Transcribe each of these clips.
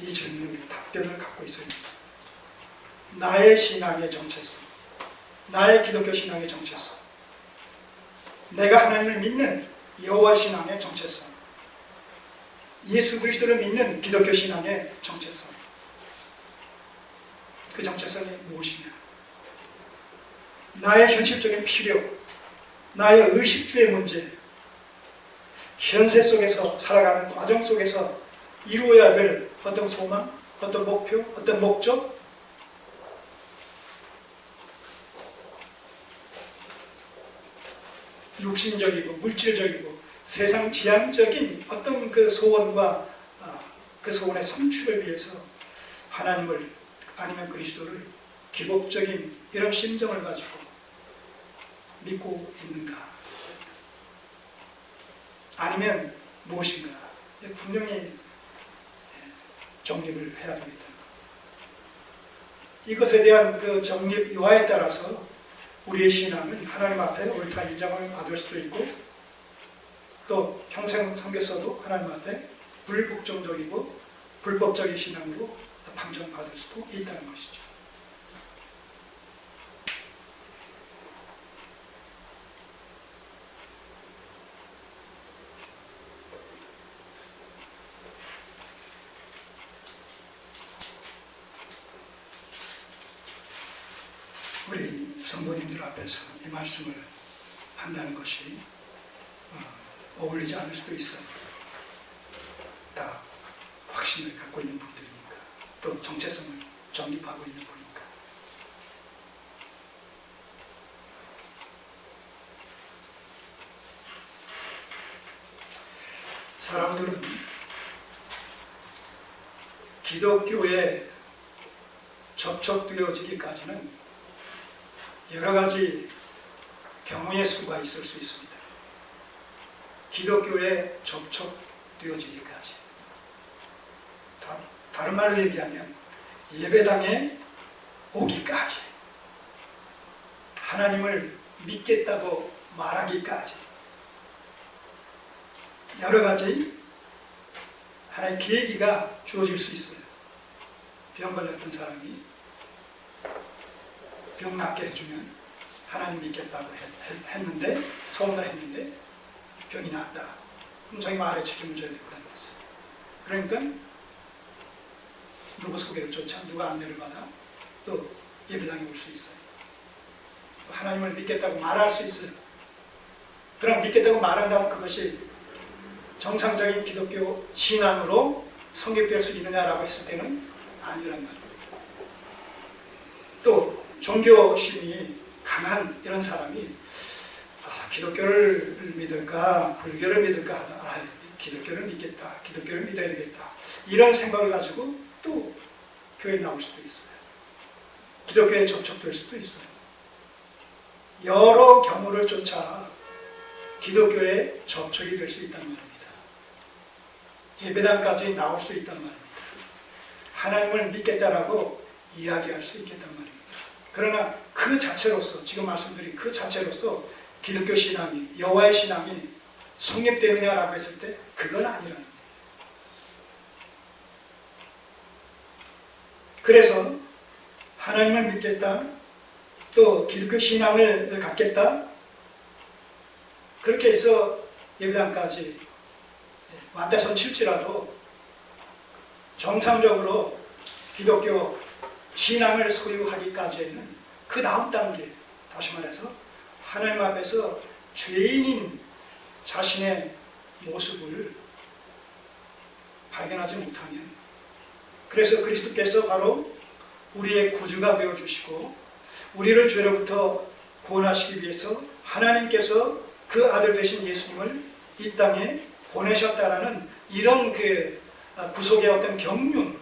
이 질문에 답변을 갖고 있어야 됩니다. 나의 신앙의 정체성, 나의 기독교 신앙의 정체성, 내가 하나님을 믿는 여호와 신앙의 정체성, 예수 그리스도를 믿는 기독교 신앙의 정체성, 그 정체성이 무엇이냐? 나의 현실적인 필요, 나의 의식주의 문제, 현세 속에서 살아가는 과정 속에서 이루어야 될 어떤 소망, 어떤 목표, 어떤 목적, 육신적이고 물질적이고 세상 지향적인 어떤 그 소원과 아, 그 소원의 성취를 위해서 하나님을 아니면 그리스도를 기복적인 이런 심정을 가지고 믿고 있는가? 아니면 무엇인가? 분명히 정립을 해야 됩니다. 이것에 대한 그 정립 요하에 따라서 우리의 신앙은 하나님 앞에 옳다 인정을 받을 수도 있고 또 평생 섬겼어도 하나님 앞에 불복종적이고 불법적인 신앙으로 방정받을 수도 있다는 것이죠. 우리 성도님들 앞에서 이 말씀을 한다는 것이 어, 어울리지 않을 수도 있어요. 다 확신을 갖고 있는 분들이니까 또 정체성을 정립하고 있는 분이니까 사람들은 기독교에 접촉되어지기까지는 여러 가지 경우의 수가 있을 수 있습니다. 기독교에 접촉되어지기까지. 다, 다른 말로 얘기하면 예배당에 오기까지. 하나님을 믿겠다고 말하기까지. 여러 가지 하나의 계기가 주어질 수 있어요. 병 걸렸던 사람이 병 낫게 해주면 하나님 믿겠다고 했, 는데 소원을 했는데 병이 낫다. 그럼 자기 말에 책임을 져야 될거 아니겠어요. 그러니까 누구 소개를 쫓아 누가 안내를 받아 또 예배당에 올 수 있어요. 또 하나님을 믿겠다고 말할 수 있어요. 그럼 믿겠다고 말한다면 그것이 정상적인 기독교 신앙으로 성립될 수 있느냐라고 했을 때는 아니란 말입니다. 또 종교심이 강한 이런 사람이 아, 기독교를 믿을까 불교를 믿을까 하다 아, 기독교를 믿겠다 기독교를 믿어야 되겠다. 이런 생각을 가지고 또 교회에 나올 수도 있어요. 기독교에 접촉될 수도 있어요. 여러 경우를 쫓아 기독교에 접촉이 될 수 있다는 말입니다. 예배당까지 나올 수 있단 말입니다. 하나님을 믿겠다라고 이야기할 수 있겠단 말입니다 그러나 그 자체로서 지금 말씀드린 그 자체로서 기독교 신앙이 여호와의 신앙이 성립되느냐라고 했을 때 그건 아니라는 거예요. 그래서 하나님을 믿겠다, 또 기독교 신앙을 갖겠다, 그렇게 해서 예배당까지 완대선 칠지라도 정상적으로 기독교 신앙을 소유하기까지는 그 다음 단계, 다시 말해서 하나님 앞에서 죄인인 자신의 모습을 발견하지 못하면 그래서 그리스도께서 바로 우리의 구주가 되어 주시고 우리를 죄로부터 구원하시기 위해서 하나님께서 그 아들 되신 예수님을 이 땅에 보내셨다라는 이런 그 구속의 어떤 경륜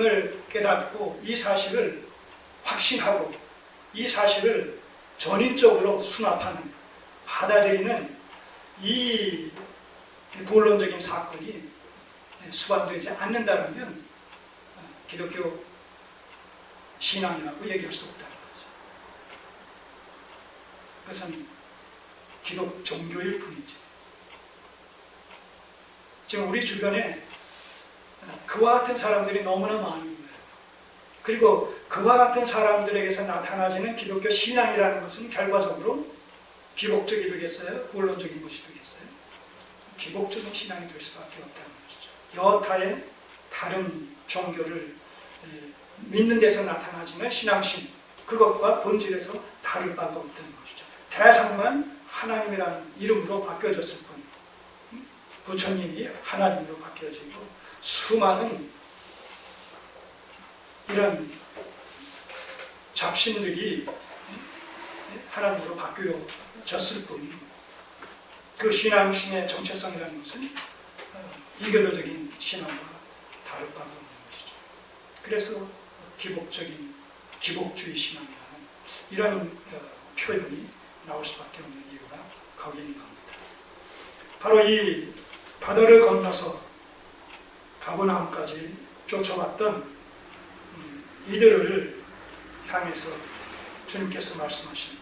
을 깨닫고 이 사실을 확신하고 이 사실을 전인적으로 수납하는 받아들이는 이 구원론적인 사건이 수반되지 않는다면 기독교 신앙이라고 얘기할 수 없다는 거죠. 그것은 기독 종교일 뿐이지. 지금 우리 주변에 그와 같은 사람들이 너무나 많은 거예요. 그리고 그와 같은 사람들에게서 나타나지는 기독교 신앙이라는 것은 결과적으로 비복적이 되겠어요? 굴론적인 것이 되겠어요? 기복적인 신앙이 될 수밖에 없다는 것이죠. 여타의 다른 종교를 에, 믿는 데서 나타나지는 신앙심 그것과 본질에서 다를 바가 없다는 것이죠. 대상만 하나님이라는 이름으로 바뀌어졌을 뿐 음? 부처님이 하나님으로 바뀌어지고 수많은 이런 잡신들이 하나님으로 바뀌어졌을 뿐 그 신앙심의 정체성이라는 것은 어, 이교도적인 신앙과 다를 바가 없는 것이죠. 그래서 기복적인 기복주의 신앙이라는 이런 어, 표현이 나올 수밖에 없는 이유가 거기 있는 겁니다. 바로 이 바다를 건너서 가버나움까지 쫓아왔던 음, 이들을 향해서 주님께서 말씀하신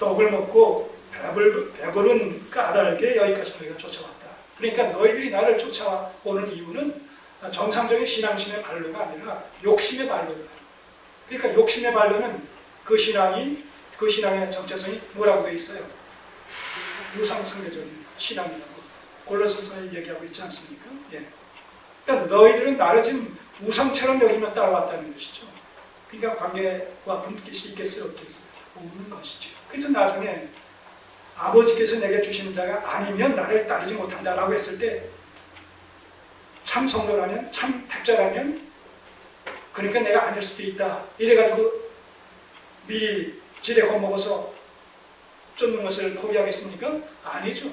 떡을 먹고 배불, 배부른 까닭에 여기까지 너희가 쫓아왔다. 그러니까 너희들이 나를 쫓아오는 이유는 정상적인 신앙심의 발로가 아니라 욕심의 발로다. 그러니까 욕심의 발로는 그 신앙이 그 신앙의 정체성이 뭐라고 되어 있어요? 유상승례적인 신앙이라고 골로새서에 얘기하고 있지 않습니까? 예. 그러니까 너희들은 나를 지금 우상처럼 여기면 따라왔다는 것이죠. 그러니까 관계와 분깃이 있겠어요, 없겠어요? 없는 것이죠. 그래서 나중에 아버지께서 내게 주신 자가 아니면 나를 따르지 못한다라고 했을 때 참 성도라면 참 택자라면 그러니까 내가 아닐 수도 있다. 이래가지고 미리 지레 겁먹어서 쫓는 것을 포기하겠습니까? 아니죠.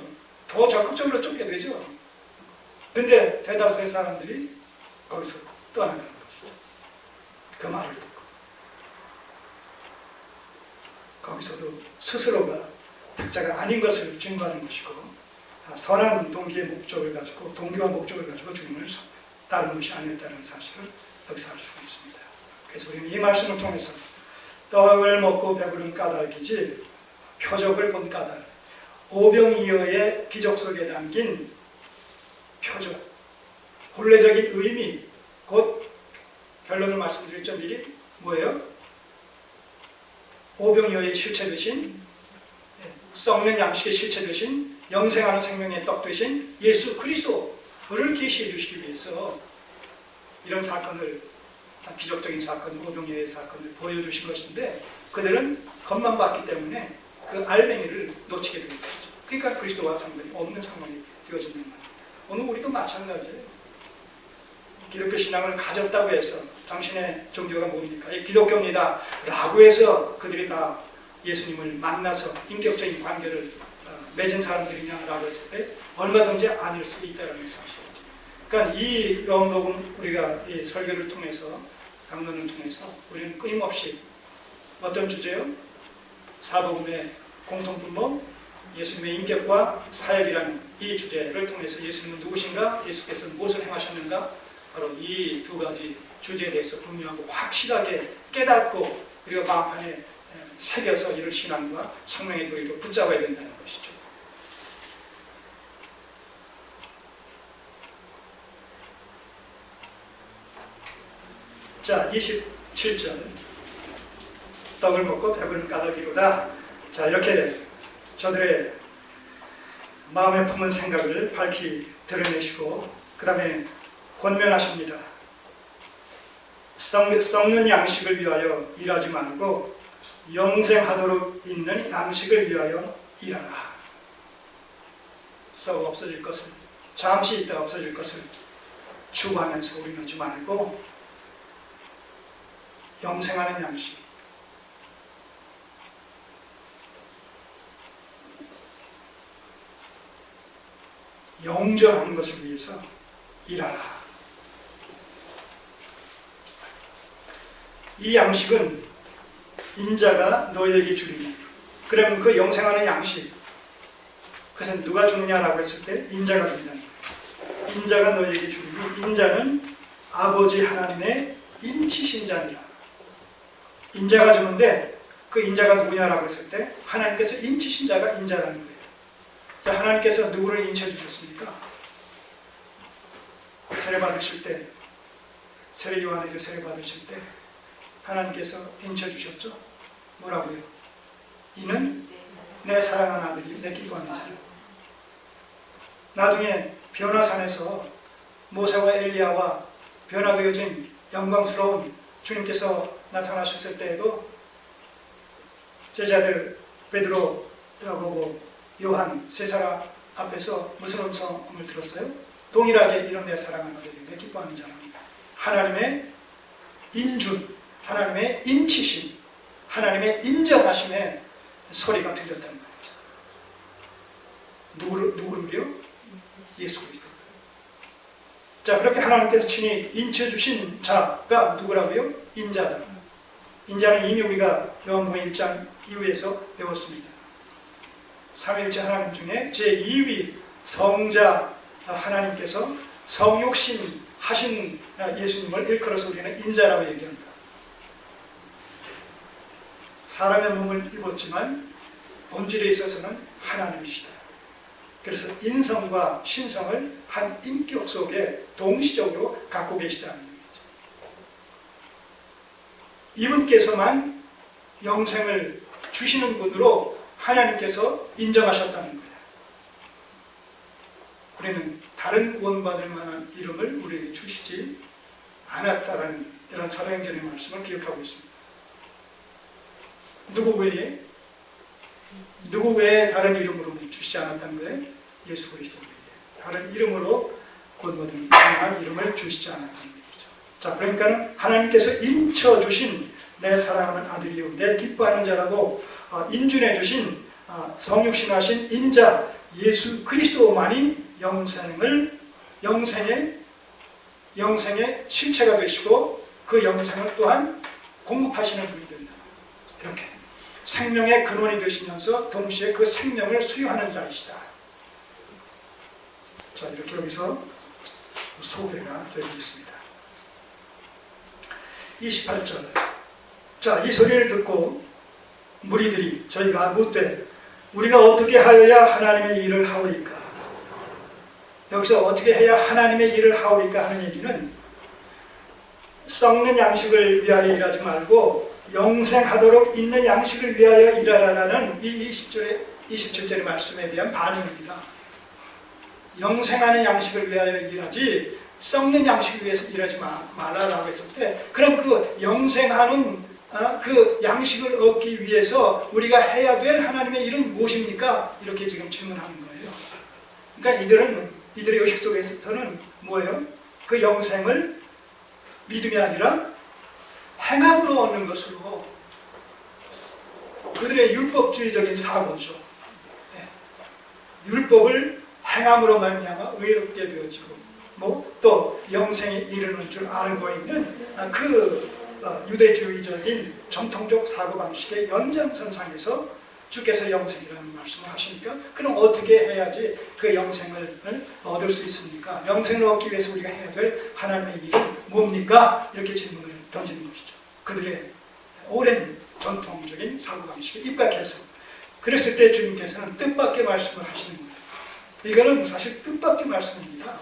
더 적극적으로 쫓게 되죠. 근데 대다수의 사람들이 거기서 떠나가는 것이죠. 그 말을 듣고. 거기서도 스스로가 택자가 아닌 것을 증거하는 것이고 아, 선한 동기의 목적을 가지고 동기와 목적을 가지고 주님을 따르는 것이 아니었다는 사실을 여기서 알 수가 있습니다. 그래서 우리는 이 말씀을 통해서 떡을 먹고 배부른 까닭이지 표적을 본 까닭 오병이어의 기적 속에 담긴 표적 본래적인 의미 곧 결론을 말씀드렸죠 미리 뭐예요? 오병이어의 실체 대신 썩는 양식의 실체 대신 영생하는 생명의 떡 대신 예수 그리스도를 계시해 주시기 위해서 이런 사건을 기적적인 사건, 오병이어의 사건을 보여주신 것인데 그들은 겉만 봤기 때문에 그 알맹이를 놓치게 된 것이죠. 그러니까 그리스도와 상관이 없는 상황이 되어지는 겁니다. 오늘 우리도 마찬가지예요. 기독교 신앙을 가졌다고 해서 당신의 종교가 뭡니까? 이 기독교입니다. 라고 해서 그들이 다 예수님을 만나서 인격적인 관계를 어, 맺은 사람들이냐라고 했을 때 얼마든지 아닐 수 있다는 사실. 그러니까 이 영록은 우리가 이 설교를 통해서 강론을 통해서 우리는 끊임없이 어떤 주제요? 사복음의 공통분모, 예수님의 인격과 사역이라는 이 주제를 통해서 예수님은 누구신가? 예수께서 무엇을 행하셨는가? 바로 이 두 가지 주제에 대해서 분명하고 확실하게 깨닫고 그리고 마음판에 새겨서 이를 신앙과 성령의 도리로 붙잡아야 된다는 것이죠. 자, 27절. 떡을 먹고 배부른 까닭이로다. 자, 이렇게 저들의 마음에 품은 생각을 밝히 드러내시고, 그 다음에 권면하십니다. 썩, 썩는 양식을 위하여 일하지 말고, 영생하도록 있는 양식을 위하여 일하라. 썩어 없어질 것을, 잠시 있다 없어질 것을 추구하면서 우리는 하지 말고, 영생하는 양식. 영전하는 것을 위해서 일하라. 이 양식은 인자가 너희에게 주리니. 그러면 그 영생하는 양식, 그것은 누가 주느냐라고 했을 때 인자가 준다는 거예요. 인자가 너희에게 주리니 인자는 아버지 하나님의 인치신자니라. 인자가 주는데 그 인자가 누구냐라고 했을 때 하나님께서 인치신 자가 인자라는 거예요. 자, 하나님께서 누구를 인쳐 주셨습니까? 세례 받으실 때 세례 요한에게 세례 받으실 때 하나님께서 인쳐 주셨죠. 뭐라고요? 이는 내 사랑하는 아들이 내 기뻐하는 자라. 나중에 변화산에서 모세와 엘리야와 변화되어진 영광스러운 주님께서 나타나셨을 때에도 제자들 베드로하고 요한 세 사람 앞에서 무슨 음성을 들었어요? 동일하게 이런 내 사랑하는 내 기뻐하는 자랍니다. 하나님의 인준, 하나님의 인치심, 하나님의 인정하심의 소리가 들렸단 말이죠. 누구를, 누구를요? 예수 그리스도. 자, 그렇게 하나님께서 친히 인쳐주신 자가 누구라고요? 인자다. 인자는 이미 우리가 요한복음 1장 이후에서 배웠습니다. 삼일째 하나님 중에 제2위 성자 하나님께서 성육신 하신 예수님을 일컬어서 우리는 인자라고 얘기합니다. 사람의 몸을 입었지만 본질에 있어서는 하나님이시다. 그래서 인성과 신성을 한 인격 속에 동시적으로 갖고 계시다는 얘기죠. 이분께서만 영생을 주시는 분으로 하나님께서 인정하셨다는 거예요. 우리는 다른 구원받을 만한 이름을 우리에게 주시지 않았다라는 이런 사도행전의 말씀을 기억하고 있습니다. 누구 외에? 누구 외에 다른 이름으로 주시지 않았다는 거예요? 예수 그리스도에게 다른 이름으로 구원받을 만한 이름을 주시지 않았다는 얘기죠. 자, 그러니까 하나님께서 인쳐 주신 내 사랑하는 아들이요 내 기뻐하는 자라고 어, 인준해 주신 어, 성육신하신 인자 예수 그리스도만이 영생을 영생의 영생의 실체가 되시고 그 영생을 또한 공급하시는 분이 된다. 이렇게 생명의 근원이 되시면서 동시에 그 생명을 수여하는 자이시다. 자 이렇게 여기서 소개가 되고 있습니다. 28절 자, 이 소리를 듣고 무리들이 저희가 묻되 우리가 어떻게 하여야 하나님의 일을 하오리까? 여기서 어떻게 해야 하나님의 일을 하오리까 하는 얘기는 썩는 양식을 위하여 일하지 말고 영생하도록 있는 양식을 위하여 일하라는 이 20절의 27절의 말씀에 대한 반응입니다. 영생하는 양식을 위하여 일하지 썩는 양식을 위해서 일하지 말라라고 했을 때 그럼 그 영생하는 아, 그 양식을 얻기 위해서 우리가 해야 될 하나님의 일은 무엇입니까? 이렇게 지금 질문하는 거예요. 그러니까 이들은 이들의 의식 속에서는 뭐예요? 그 영생을 믿음이 아니라 행함으로 얻는 것으로 그들의 율법주의적인 사고죠. 네. 율법을 행함으로 말미암아 의롭게 되어지고 뭐 또 영생에 이르는 줄 알고 있는 그 어, 유대주의적인 전통적 사고방식의 연장선상에서 주께서 영생이라는 말씀을 하시니까 그럼 어떻게 해야지 그 영생을 얻을 수 있습니까? 영생을 얻기 위해서 우리가 해야 될 하나님의 일은 뭡니까? 이렇게 질문을 던지는 것이죠. 그들의 오랜 전통적인 사고방식에 입각해서 그랬을 때 주님께서는 뜻밖의 말씀을 하시는 거예요. 이거는 사실 뜻밖의 말씀입니다.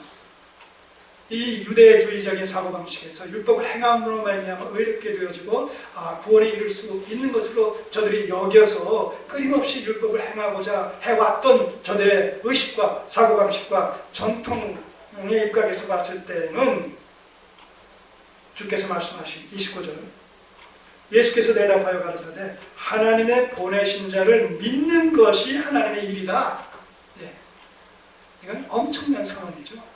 이 유대주의적인 사고방식에서 율법을 행함으로 말미암아 의롭게 되어지고 아, 구원에 이를 수 있는 것으로 저들이 여겨서 끊임없이 율법을 행하고자 해왔던 저들의 의식과 사고방식과 전통에 입각해서 봤을 때는 주께서 말씀하신 29절 예수께서 대답하여 가르사대 하나님의 보내신 자를 믿는 것이 하나님의 일이다. 네. 이건 엄청난 상황이죠.